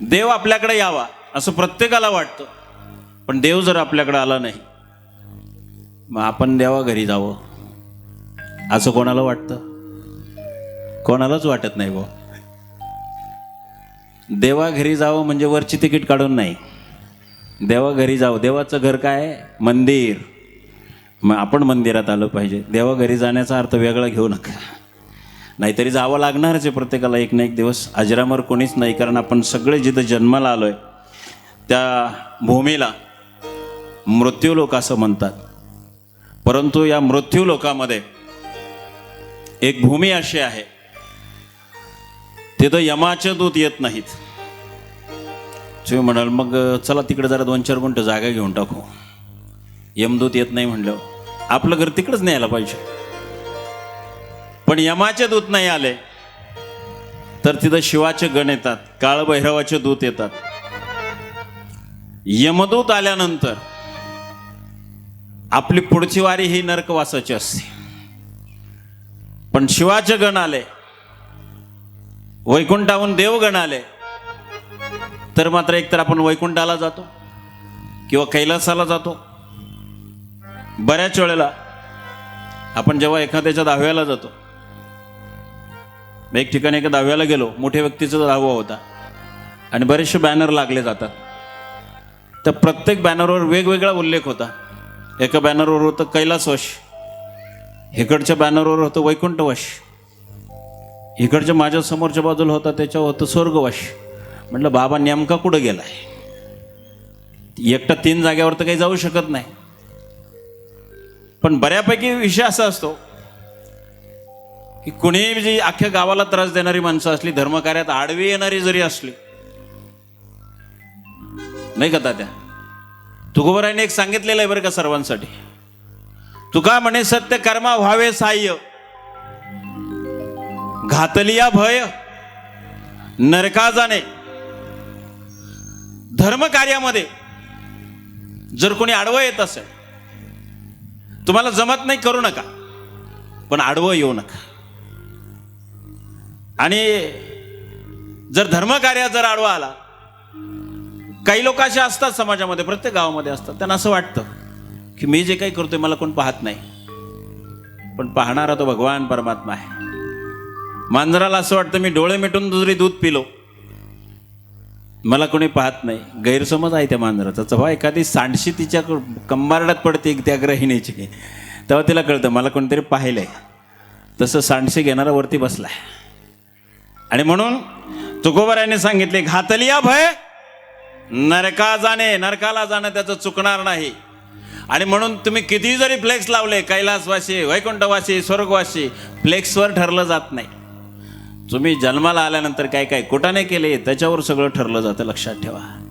देव आपल्याकडे यावा असं प्रत्येकाला वाटतं. पण देव जर आपल्याकडे आला नाही मग आपण देवा घरी जावं. असं कोणाला वाटतं? कोणालाच वाटत नाही भाऊ देवा घरी जावं म्हणजे वरची तिकीट काढून नाही. देवा घरी जावं. देवाचं घर काय? मंदिर. मग आपण मंदिरात आलं पाहिजे. देवा घरी जाण्याचा अर्थ वेगळा घेऊ नका. नाहीतरी जावं लागणारच आहे प्रत्येकाला. एक ना एक दिवस अजरामर कोणीच नाही कारण आपण सगळे जिथं जन्माला आलो आहे त्या भूमीला मृत्यू लोक असं म्हणतात. परंतु या मृत्यूलोकामध्ये एक भूमी अशी आहे तिथं यमाचे दूत येत नाहीत. तुम्ही म्हणाल मग चला तिकडे जरा दोन चार गुंठ जागा घेऊन टाकू. यमदूत येत नाही म्हणलं आपलं घर तिकडंच न्यायला पाहिजे. पण यमाचे दूत नाही आले. तर तिथं शिवाचे गण येतात काळभैरवाचे दूत येतात. यमदूत आल्यानंतर आपली पुढची वारी ही नरकवासाची असते. पण शिवाचे गण आले वैकुंठाहून देवगण आले तर मात्र एकतर आपण वैकुंठाला जातो किंवा कैलासाला जातो. बऱ्याच वेळेला आपण जेव्हा एखाद्याच्या दहाव्याला जातो एक ठिकाणी एका दहाव्याला गेलो. मोठ्या व्यक्तीचा दहावा होता. आणि बरेचसे बॅनर लागले जातात. तर प्रत्येक बॅनरवर वेगवेगळा उल्लेख होता. एका बॅनरवर होतं कैलासवश. इकडच्या बॅनरवर होतं वैकुंठवश. इकडच्या माझ्या समोरच्या बाजूला होता त्याच्यावर होतं स्वर्गवश. म्हटलं बाबा नेमका कुठं गेलाय? एकटा तीन जाग्यावर तर काही जाऊ शकत नाही. पण बऱ्यापैकी विषय असा असतो की कुणी जी अख्ख्या गावाला त्रास देणारी माणसं असली धर्मकार्यात आडवी येणारी जरी असली नाही का त्या तुकोबराने एक सांगितलेलं आहे बरं का सर्वांसाठी. तुका म्हणे सत्य कर्मा व्हावे साह्य घातलिया भय नरका जाणे. धर्मकार्यामध्ये जर कोणी आडवं येत असेल तुम्हाला जमत नाही करू नका. पण आडवं येऊ नका. आणि जर धर्मकार्यात जर आडवा आला काही लोक असे असतात समाजामध्ये प्रत्येक गावामध्ये असतात. त्यांना असं वाटतं की मी जे काही करतोय मला कोण पाहत नाही. पण पाहणारा तो भगवान परमात्मा आहे. मांजराला असं वाटतं मी डोळे मिटून दुसरी दूध पिलो मला कोणी पाहत नाही. गैरसमज आहे त्या मांजराचा. जेव्हा एखादी सांडशी तिच्या कंबारड्यात पडते त्या ग्रहिणीची तेव्हा तिला कळतं मला कोणतरी पाहिलंय. तसं सांडशी घेणारा वरती बसलाय. आणि म्हणून तुकोबऱ्याने सांगितले घातलिया भय नरका जाणे नरकाला जाणं त्याचं चुकणार नाही. आणि म्हणून तुम्ही किती जरी फ्लेक्स लावले कैलासवासी वैकुंठवासी स्वर्गवासी फ्लेक्सवर ठरलं जात नाही. तुम्ही जन्माला आल्यानंतर काय काय कुठाने केले त्याच्यावर सगळं ठरलं जातं लक्षात ठेवा.